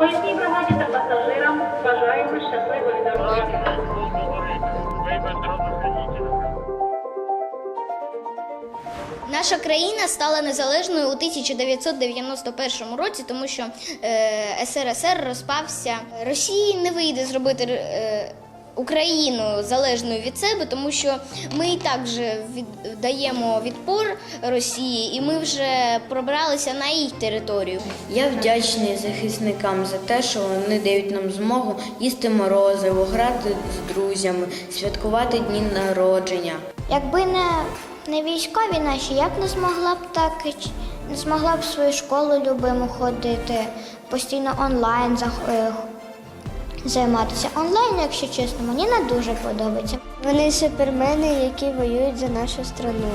Поїзній бригаді та пасажирам бажаємо щасливої дороги. Наша країна стала незалежною у 1991 році, тому що е, СРСР розпався. Росії не вийде зробити е, Україну залежною від себе, тому що ми і так вже від, даємо відпор Росії, і ми вже пробралися на їх територію. Я вдячний захисникам за те, що вони дають нам змогу їсти морозиво, грати з друзями, святкувати дні народження. Якби не, не військові наші, я б не змогла б так не змогла б в свою школу любиму ходити, постійно онлайн зах- е, займатися. Онлайн, якщо чесно, мені не дуже подобається. Вони супермени, які воюють за нашу страну.